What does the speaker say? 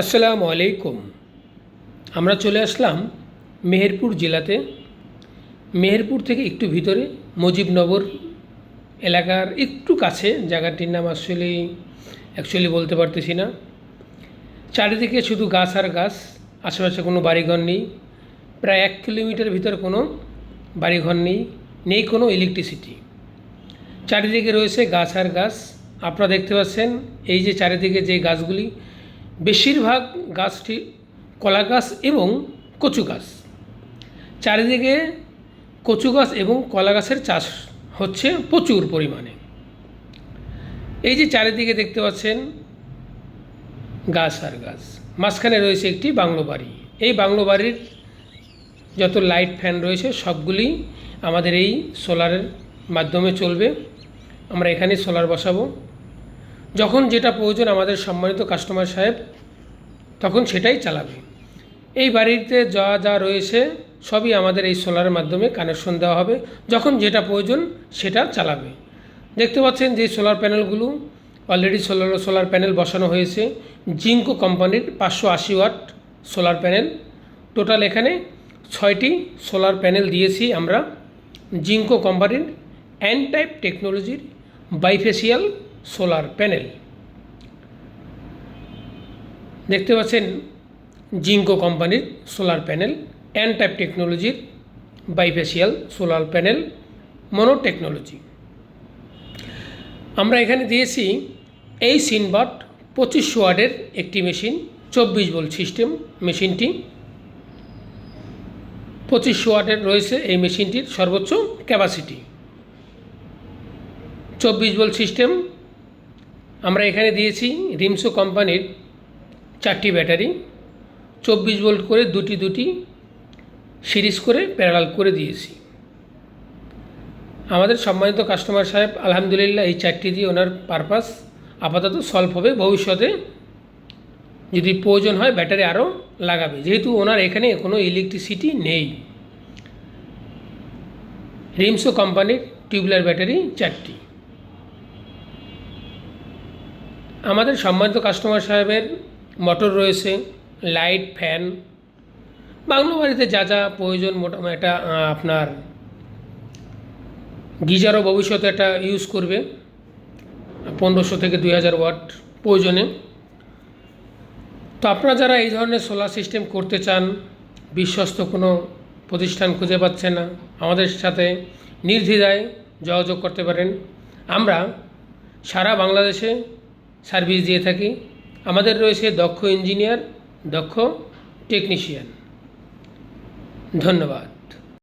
আসসালামু আলাইকুম। আমরা চলে আসলাম মেহেরপুর জেলাতে। মেহেরপুর থেকে একটু ভিতরে মুজিবনগর এলাকার একটু কাছে। জায়গাটির নাম আসলে অ্যাকচুয়ালি বলতে পারতেছি না। চারিদিকে শুধু গাছ আর গাছ, আশেপাশে কোনো বাড়িঘর নেই। প্রায় এক কিলোমিটার ভিতরে কোনো বাড়িঘর নেই নেই কোনো ইলেকট্রিসিটি চারিদিকে রয়েছে গাছ আর গাছ। আপনারা দেখতে পাচ্ছেন, এই যে চারিদিকে যে গাছগুলি বেশিরভাগ গাছটি কলা গাছ এবং কচু গাছ। চারিদিকে কচু গাছ এবং কলা গাছের চাষ হচ্ছে প্রচুর পরিমাণে। এই যে চারিদিকে দেখতে পাচ্ছেন, গাছ আর গাছ। মাঝখানে রয়েছে একটি বাংলো বাড়ি। এই বাংলো বাড়ির যত লাইট ফ্যান রয়েছে, সবগুলি আমাদের এই সোলারের মাধ্যমে চলবে। আমরা এখানে সোলার বসাবো। যখন যেটা প্রয়োজন আমাদের সম্মানিত কাস্টমার সাহেব, তখন সেটাই চালাবে। এই বাড়িতে যা যা রয়েছে, সবই আমাদের এই সোলারের মাধ্যমে কানেকশন দেওয়া হবে। যখন যেটা প্রয়োজন, সেটা চালাবে। দেখতে পাচ্ছেন যে সোলার প্যানেলগুলো অলরেডি সোলার সোলার প্যানেল বসানো হয়েছে। জিঙ্কো কোম্পানির পাঁচশো আশি ওয়াট সোলার প্যানেল টোটাল এখানে ছয়টি সোলার প্যানেল দিয়েছি আমরা। জিঙ্কো কোম্পানির অ্যান টাইপ টেকনোলজির বাইফেসিয়াল সোলার প্যানেল। দেখতে পাচ্ছেন জিঙ্কো কোম্পানির সোলার প্যানেল অ্যান টাইপ টেকনোলজির bifacial solar panel mono technology আমরা এখানে দিয়েছি এই সিনবাট পঁচিশ ওয়ার্ডের একটি মেশিন, চব্বিশ ভোল্ট সিস্টেম মেশিনটি। পঁচিশ ওয়াটের রয়েছে এই মেশিনটির সর্বোচ্চ ক্যাপাসিটি। চব্বিশ ভোল্ট সিস্টেম আমরা এখানে দিয়েছি রিমসো কোম্পানির চারটি ব্যাটারি, চব্বিশ ভোল্ট করে দুটি দুটি সিরিজ করে প্যারালাল করে দিয়েছি। আমাদের সম্মানিত কাস্টমার সাহেব, আলহামদুলিল্লাহ এই চারটি দিয়ে ওনার পারপাস আপাতত সলভ হবে। ভবিষ্যতে যদি প্রয়োজন হয় ব্যাটারি আরও লাগাবে। যেহেতু ওনার এখানে কোনো ইলেকট্রিসিটি নেই। রিমসো কোম্পানির টিউবলার ব্যাটারি চারটি। আমাদের সম্মানিত কাস্টমার সাহেবের মোটর রয়েছে লাইট ফ্যান বাংলো বাড়িতে যা যা প্রয়োজন মোটামুটি একটা আপনার গিজারও ভবিষ্যতে একটা ইউজ করবে। পনেরোশো থেকে দুই হাজার ওয়াট প্রয়োজনে। তো আপনারা যারা এই ধরনের সোলার সিস্টেম করতে চান, বিশ্বস্ত কোনো প্রতিষ্ঠান খুঁজে পাচ্ছে না, আমাদের সাথে নির্দ্বিধায় যোগাযোগ করতে পারেন। আমরা সারা বাংলাদেশে সার্ভিস দিয়ে থাকি। আমাদের রয়েছে দক্ষ ইঞ্জিনিয়ার দক্ষ টেকনিশিয়ান। ধন্যবাদ।